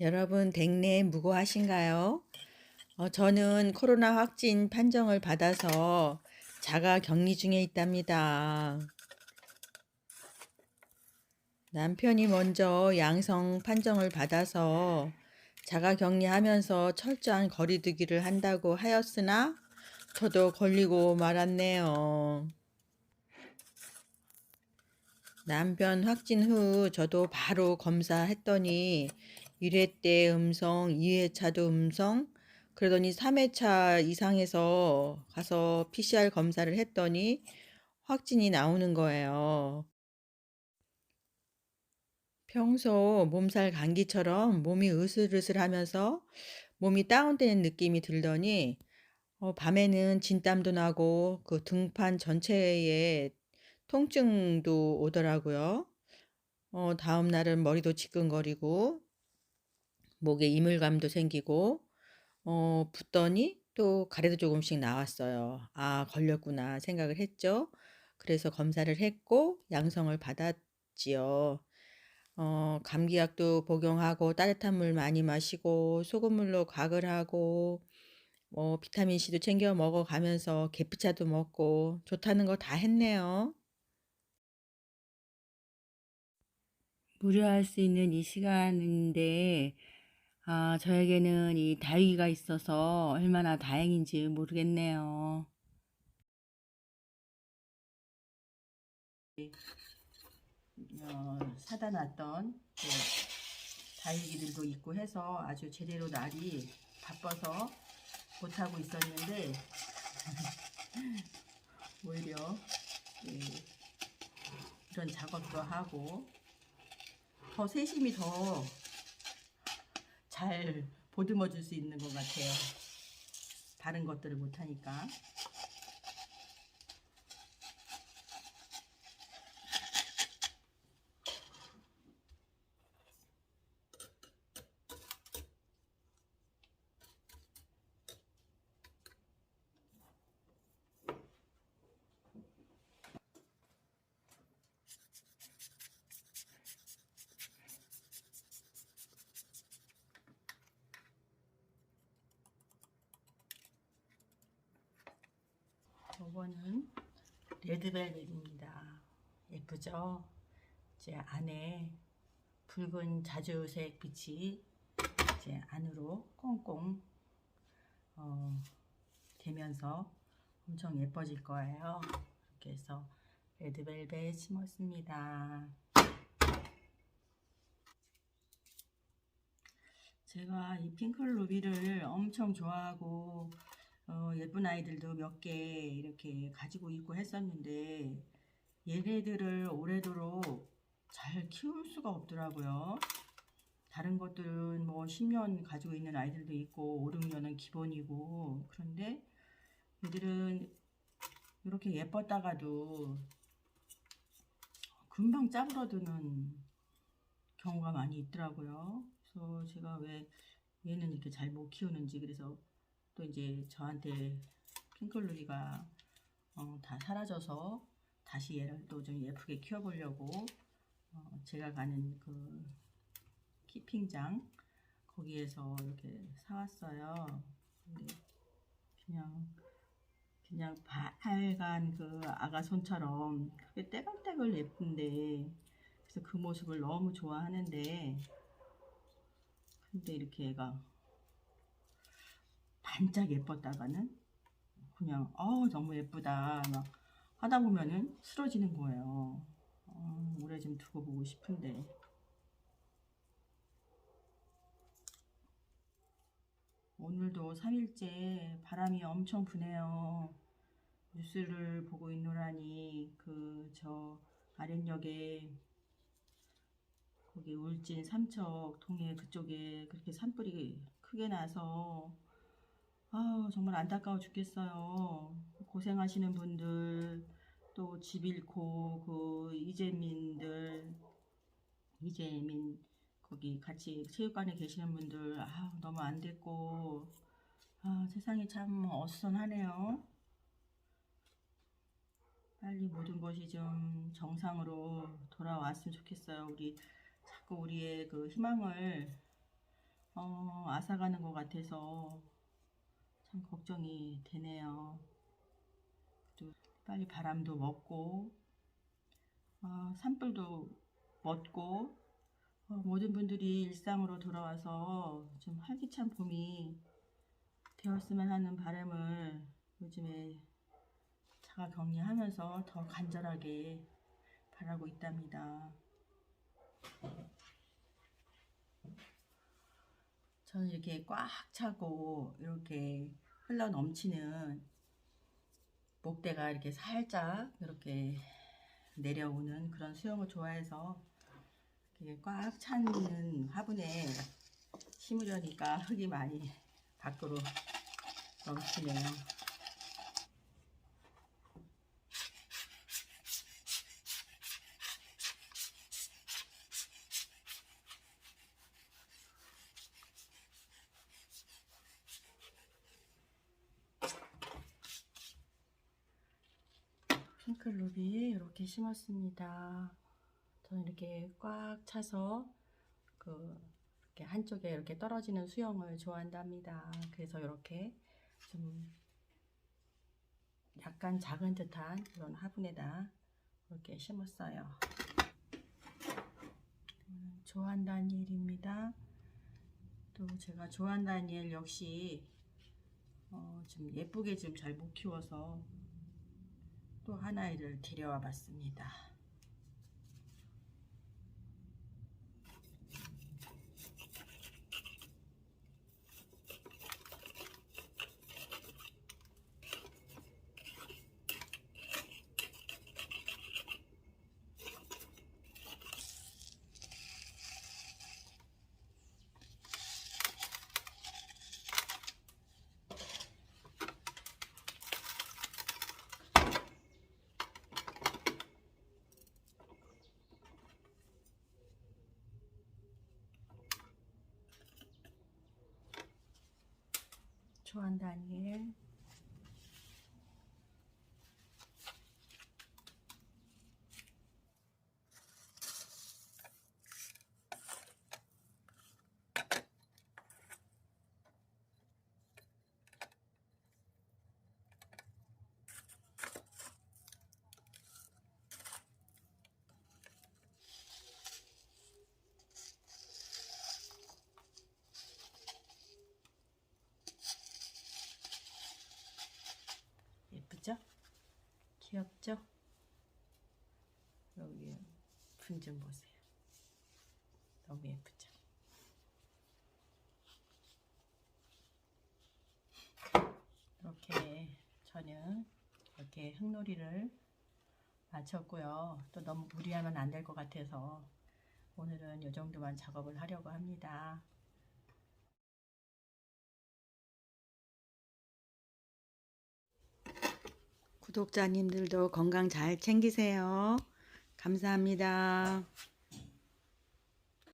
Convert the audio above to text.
여러분 댁내 무고하신가요? 어, 저는 코로나 확진 판정을 받아서 자가 격리 중에 있답니다. 남편이 먼저 양성 판정을 받아서 자가 격리하면서 철저한 거리두기를 한다고 하였으나 저도 걸리고 말았네요. 남편 확진 후 저도 바로 검사했더니 1회 때 음성, 2회차도 음성, 그러더니 3회차 이상에서 가서 PCR 검사를 했더니 확진이 나오는 거예요. 평소 몸살 감기처럼 몸이 으슬으슬하면서 몸이 다운되는 느낌이 들더니 어, 밤에는 진땀도 나고 그 등판 전체에 통증도 오더라고요. 어, 다음 날은 머리도 지끈거리고 목에 이물감도 생기고 어, 붓더니 또 가래도 조금씩 나왔어요. 아, 걸렸구나 생각을 했죠. 그래서 검사를 했고 양성을 받았지요. 어, 감기약도 복용하고 따뜻한 물 많이 마시고 소금물로 각을 하고 뭐 비타민 C도 챙겨 먹어 가면서 계피차도 먹고 좋다는 거 다 했네요. 무료할 수 있는 이 시간인데, 아, 저에게는 이 다위가 있어서 얼마나 다행인지 모르겠네요. 어, 사다 놨던 그 다육이들도 있고 해서 아주 제대로 날이 바빠서 못하고 있었는데, 오히려 예, 이런 작업도 하고, 더 세심히 더 잘 보듬어 줄 수 있는 것 같아요. 다른 것들을 못하니까. 이거는 레드벨벳입니다. 예쁘죠? 이제 안에 붉은 자주색 빛이 이제 안으로 꽁꽁 어, 되면서 엄청 예뻐질 거예요. 이렇게 해서 레드벨벳 심었습니다. 제가 이 핑클 루비를 엄청 좋아하고 어, 예쁜 아이들도 몇 개 이렇게 가지고 있고 했었는데 얘네들을 오래도록 잘 키울 수가 없더라고요. 다른 것들은 뭐 10년 가지고 있는 아이들도 있고 5, 6년은 기본이고 그런데 얘들은 이렇게 예뻤다가도 금방 짜부러드는 경우가 많이 있더라고요. 그래서 제가 왜 얘는 이렇게 잘 못 키우는지 그래서 또 이제 저한테 핑클루비가 어, 다 사라져서 다시 얘를 또 좀 예쁘게 키워보려고 어, 제가 가는 그 키핑장 거기에서 이렇게 사왔어요. 그냥 그냥 빨간 그 아가 손처럼 크게 떼글떼글 예쁜데 그래서 그 모습을 너무 좋아하는데 근데 이렇게 얘가 반짝 예뻤다가는 그냥 어 너무 예쁘다 막 하다 보면은 쓰러지는 거예요. 어, 오래 좀 두고 보고 싶은데 오늘도 3일째 바람이 엄청 부네요. 뉴스를 보고 있노라니 그 저 아랫역에 거기 울진 삼척 동해 그쪽에 그렇게 산불이 크게 나서 아 정말 안타까워 죽겠어요. 고생하시는 분들 또 집 잃고 그 이재민들 이재민 거기 같이 체육관에 계시는 분들 아 너무 안 됐고 아 세상이 참 어수선하네요. 빨리 모든 것이 좀 정상으로 돌아왔으면 좋겠어요. 우리 자꾸 우리의 그 희망을 어, 앗아가는 것 같아서 참 걱정이 되네요. 또 빨리 바람도 먹고 어, 산불도 멎고 어, 모든 분들이 일상으로 돌아와서 좀 활기찬 봄이 되었으면 하는 바람을 요즘에 자가 격리하면서 더 간절하게 바라고 있답니다. 저는 이렇게 꽉 차고 이렇게 흘러 넘치는 목대가 이렇게 살짝 이렇게 내려오는 그런 수영을 좋아해서 꽉 차는 화분에 심으려니까 흙이 많이 밖으로 넘치네요. 핑클루비 이렇게 심었습니다. 저는 이렇게 꽉 차서 그 이렇게 한쪽에 이렇게 떨어지는 수영을 좋아한답니다. 그래서 이렇게 좀 약간 작은 듯한 그런 화분에다 이렇게 심었어요. 음, 좋아한다는 일입니다. 또 제가 좋아한다는 일 역시 어, 좀 예쁘게 좀잘못 키워서 또 하나를 데려와 봤습니다. 좋 귀엽죠? 여기 분 좀 보세요. 너무 예쁘죠? 이렇게 저는 이렇게 흙놀이를 마쳤고요. 또 너무 무리하면 안 될 것 같아서 오늘은 이 정도만 작업을 하려고 합니다. 구독자님들도 건강 잘 챙기세요. 감사합니다.